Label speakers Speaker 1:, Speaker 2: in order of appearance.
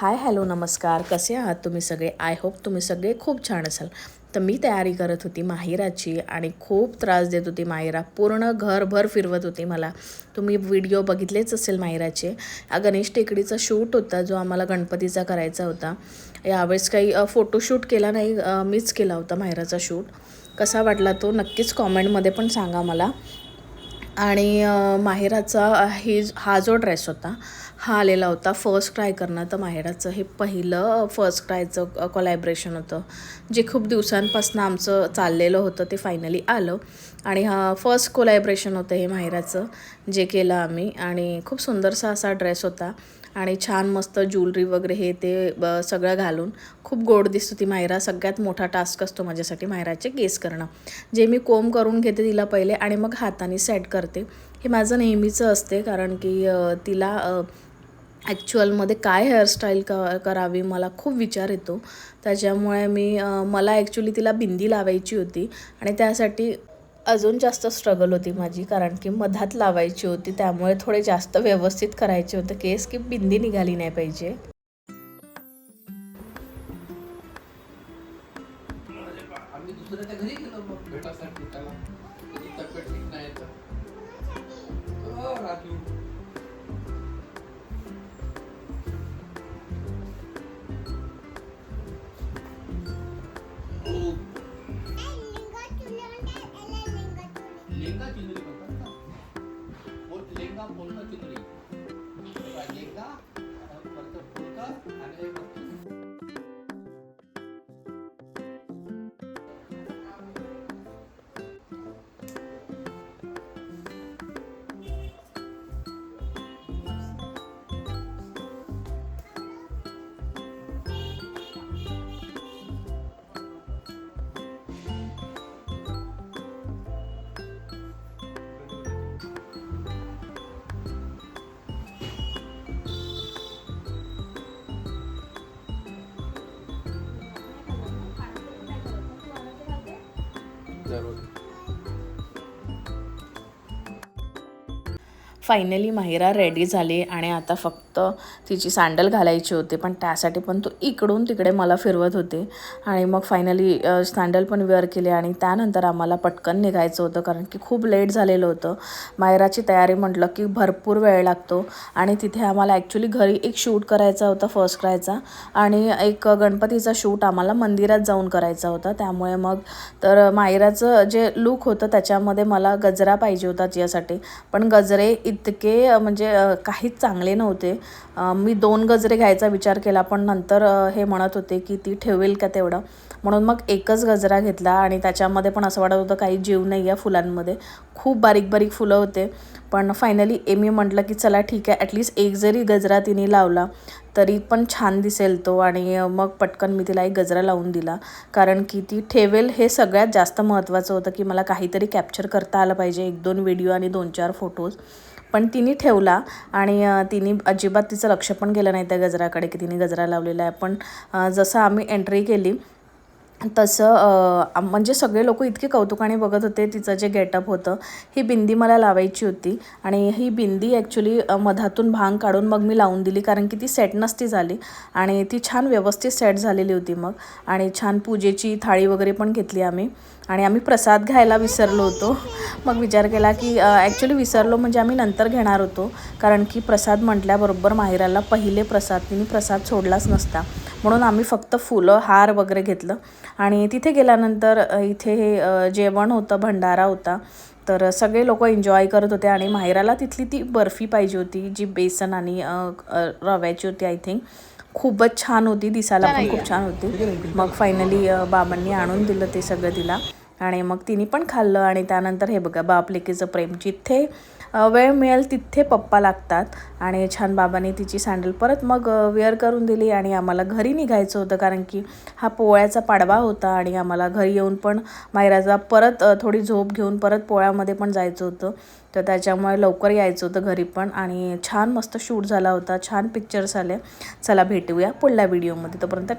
Speaker 1: Hi hello नमस्कार. कसे आहात तुम्ही सगळे? आय होप तुम्ही सगळे खूप छान असाल. तर मी तयारी करत होती माहिराची आणि खूप त्रास देत होती माहिरा. पूर्ण घरभर फिरवत होती मला. तुम्ही व्हिडिओ बघितलेच असेल माहिराचे. हा गणेश टेकडीचा शूट होता जो आम्हाला गणपतीचा करायचा होता. यावेळेस काही फोटोशूट केला नाही मीच केला होता माहिराचा शूट. कसा वाटला तो? नक्कीच कॉमेंटमध्ये पण सांगा मला. आणि माहेराचा ही हा जो ड्रेस होता हा आलेला होता फर्स्ट क्राय करणं. तर माहेराचं हे पहिलं फर्स्ट क्रायचं कोलॅबरेशन होतं. जे खूप दिवसांपासून आमचं चाललेलं होतं ते फायनली आलं. आणि हा फर्स्ट कोलॅबरेशन होतं हे माहेराचं जे केलं आम्ही. आणि खूप सुंदरसा असा ड्रेस होता. आणि छान मस्त ज्वेलरी वगैरे हे ते ब- सगळं घालून खूप गोड दिसतो ती मायरा. सगळ्यात मोठा टास्क असतो माझ्यासाठी मायराचे केस करणं. जे मी कोंब करून घेते तिला पहिले आणि मग हाताने सेट करते. हे माझं नेहमीचं असते कारण की तिला ॲक्च्युअलमध्ये काय हेअरस्टाईल क करावी मला खूप विचार येतो. त्याच्यामुळे मी मला ॲक्च्युली तिला बिंदी लावायची होती आणि त्यासाठी अजून जास्त स्ट्रगल होती माझी कारण की मधात लावायची होती त्यामुळे थोडे जास्त व्यवस्थित करायचे होते. केस की बिंदी निघाली नाही पाहिजे.
Speaker 2: लेंगा चुनरी म्हणतात ना. लेंगा बोलणं चुनरी लेंगा परत आणि
Speaker 1: फायनली माहिरा रेडी झाली आणि आता फक्त तिची सँडल घालायची होती पण त्यासाठी पण तो इकडून तिकडे मला फिरवत होते. आणि मग फायनली सँडल पण वेअर केली आणि त्यानंतर आम्हाला पटकन निघायचं होतं कारण की खूप लेट झालेलं होतं. मायराची तयारी म्हटलं की भरपूर वेळ लागतो आणि तिथे आम्हाला ॲक्च्युली घरी एक शूट करायचा होता फर्स्ट क्रायचा. आणि एक गणपतीचा शूट आम्हाला मंदिरात जाऊन करायचा होता. त्यामुळे मग तर मायराचं जे लूक होतं त्याच्यामध्ये मला गजरा पाहिजे होता यासाठी पण गजरे इतके म्हणजे काहीच चांगले नव्हते. मी दोन गजरे घ्यायचा विचार केला पण नंतर हे म्हणत होते की ती ठेवेल का तेवढं. म्हणून मग एकच गजरा घेतला आणि त्याच्यामध्ये पण असं वाटत होतं काही जीव नाही आहे फुलांमध्ये. खूप बारीक बारीक फुलं होते. पण फायनली एमी म्हटलं की चला ठीक आहे ॲटलिस्ट एक जरी गजरा तिने लावला तरी पण छान दिसेल तो. आणि मग पटकन मी तिला एक गजरा लावून दिला. कारण की ती ठेवेल हे सगळ्यात जास्त महत्त्वाचं होतं की मला काहीतरी कॅप्चर करता आलं पाहिजे. एक दोन व्हिडिओ आणि दोन चार फोटोज पण तिने ठेवला आणि तिने अजिबात तिचं लक्ष पण गेलं नाही त्या गजराकडे की तिने गजरा लावलेला आहे. पण जसं आम्ही एंट्री केली तसं म्हणजे सगळे लोक इतके कौतुकाने बघत होते तिचं जे गेटअप होतं ही बिंदी मला लावायची होती. आणि ही बिंदी ॲक्च्युली मधातून भांग काढून मग मी लावून दिली कारण की ती सेट नसती झाली. आणि ती छान व्यवस्थित सेट झालेली होती मग. आणि छान पूजेची थाळी वगैरे पण घेतली आम्ही. आणि आम्ही प्रसाद घ्यायला विसरलो होतो. मग विचार केला की ॲक्च्युली विसरलो म्हणजे आम्ही नंतर घेणार होतो. कारण की प्रसाद म्हटल्याबरोबर माहेराला पहिले प्रसाद तिने प्रसाद सोडलाच नसता. म्हणून आम्ही फक्त फुलं हार वगैरे घेतलं. आणि तिथे गेल्यानंतर इथे हे जेवण होतं भंडारा होता. तर सगळे लोक एन्जॉय करत होते आणि माहिराला तिथली ती बर्फी पाहिजे होती जी बेसन आणि रव्याची होती आय थिंक खूपच छान होती दिसायला पण खूप छान होती. मग फायनली बाबांनी आणून दिलं ते सगळं तिला. आणि मग तिने पण खाल्लं आणि त्यानंतर हे बघा बाप लेकीचं प्रेम. जिथे वेळ मिळेल तिथे पप्पा लागतात. आणि छान बाबांनी तिची सँडल परत मग वेअर करून दिली आणि आम्हाला घरी निघायचं होतं. कारण की हा पोळ्याचा पाडवा होता आणि आम्हाला घरी येऊन पण मायराचा परत थोडी झोप घेऊन परत पोळ्यामध्ये पण जायचं होतं. तर त्याच्यामुळे लवकर यायचं होतं घरी पण. आणि छान मस्त शूट झाला होता. छान पिक्चर्स आले. चला भेटूया पुढल्या व्हिडिओमध्ये. तोपर्यंत